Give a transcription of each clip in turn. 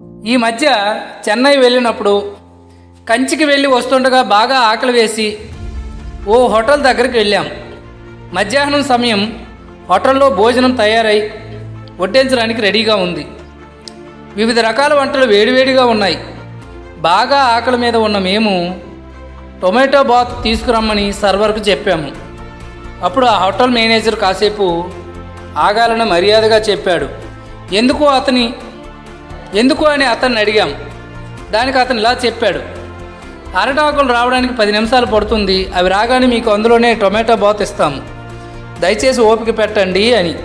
ఈ మధ్య చెన్నై వెళ్ళినప్పుడు కంచికి వెళ్ళి వస్తుండగా బాగా ఆకలి వేసి ఓ హోటల్ దగ్గరికి వెళ్ళాం. మధ్యాహ్నం సమయం హోటల్లో భోజనం తయారై వడ్డించడానికి రెడీగా ఉంది. వివిధ రకాల వంటలు వేడివేడిగా ఉన్నాయి. బాగా ఆకలి మీద ఉన్న మేము టొమాటో బాత్ తీసుకురమ్మని సర్వర్కు చెప్పాము. అప్పుడు ఆ హోటల్ మేనేజర్ కాసేపు ఆగాలని మర్యాదగా చెప్పాడు. ఎందుకు అతని ఎందుకు అని అతన్ని అడిగాం. దానికి అతను ఇలా చెప్పాడు. అరటాకులు రావడానికి పది నిమిషాలు పడుతుంది. అవి రాగానే మీకు అందులోనే టొమాటో బాత్ ఇస్తాము దయచేసి ఓపిక పెట్టండి అని.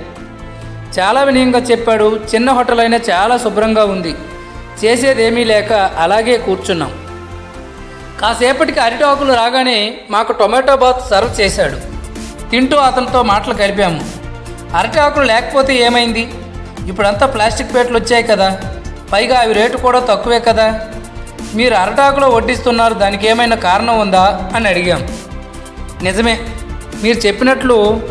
చాలా వినయంగా చెప్పాడు. చిన్న హోటల్ అయినా చాలా శుభ్రంగా ఉంది. చేసేదేమీ లేక అలాగే కూర్చున్నాం. కాసేపటికి అరిటాకులు రాగానే మాకు టొమాటో బాత్ సర్వ్ చేశాడు. తింటూ అతనితో మాటలు కలిపాము. అరటాకులు లేకపోతే ఏమైంది? ఇప్పుడంతా ప్లాస్టిక్ ప్లేట్లు వచ్చాయి కదా. పైగా అవి రేటు కూడా తక్కువే కదా. మీరు అరటాకులో వడ్డిస్తున్నారు దానికి ఏమైనా కారణం ఉందా? అని అడిగాం. నిజమే మీరు చెప్పినట్లు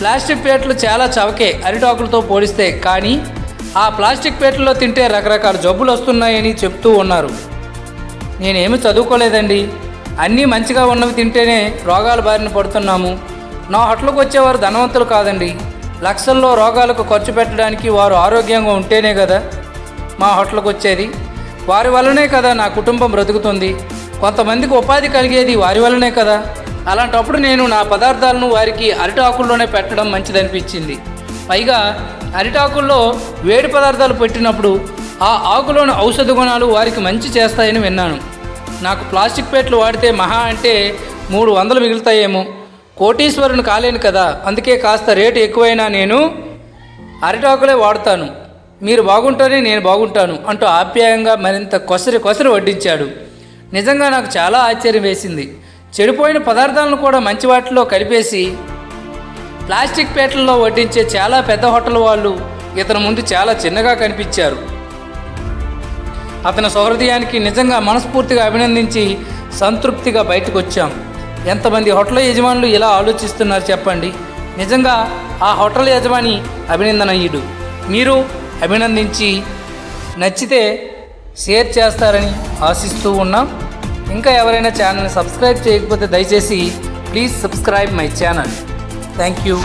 ప్లాస్టిక్ ప్లేట్లు చాలా చవకే అరిటాకులతో పోలిస్తే కానీ ఆ ప్లాస్టిక్ ప్లేట్లలో తింటే రకరకాల జబ్బులు వస్తున్నాయని చెప్తూ ఉన్నారు. నేనేమి చదువుకోలేదండి. అన్నీ మంచిగా ఉన్నవి తింటేనే రోగాల బారిన పడుతున్నాము. నా హోటల్కి వచ్చేవారు ధనవంతులు కాదండి. లక్షల్లో రోగాలకు ఖర్చు పెట్టడానికి వారు ఆరోగ్యంగా ఉంటేనే కదా. మా హోటల్కి వచ్చేది. వారి వల్లనే కదా నా కుటుంబం బ్రతుకుతుంది. కొంతమందికి ఉపాధి కలిగేది వారి వల్లనే కదా. అలాంటప్పుడు నేను నా పదార్థాలను వారికి అరిటాకుల్లోనే పెట్టడం మంచిదనిపించింది. పైగా అరిటాకుల్లో వేడి పదార్థాలు పెట్టినప్పుడు ఆ ఆకులోని ఔషధ గుణాలు వారికి మంచి చేస్తాయని విన్నాను. నాకు ప్లాస్టిక్ ప్లేట్లు వాడితే మహా అంటే మూడు వందలు మిగులుతాయేమో. కోటీశ్వరుని కాలేను కదా. అందుకే కాస్త రేటు ఎక్కువైనా నేను అరిటాకులే వాడుతాను. మీరు బాగుంటేనే నేను బాగుంటాను అంటూ ఆప్యాయంగా మరింత కొసరి కొసరి వడ్డించాడు. నిజంగా నాకు చాలా ఆశ్చర్యం వేసింది. చెడిపోయిన పదార్థాలను కూడా మంచి వాటిలో కలిపేసి ప్లాస్టిక్ పేటల్లో వడ్డించే చాలా పెద్ద హోటల్ వాళ్ళు ఇతని ముందు చాలా చిన్నగా కనిపించారు. అతని సౌహృదయానికి నిజంగా మనస్ఫూర్తిగా అభినందించి సంతృప్తిగా బయటకు వచ్చాం ఎంతమంది హోటల్ యజమానులు ఇలా ఆలోచిస్తున్నారు చెప్పండి? నిజంగా ఆ హోటల్ యజమాని అభినందనయ్యుడు మీరు అభినందించి నచ్చితే షేర్ చేస్తారని ఆశిస్తూ ఉన్నాం. ఇంకా ఎవరైనా ఛానల్ని సబ్స్క్రైబ్ చేయకపోతే దయచేసి please subscribe my channel. Thank you.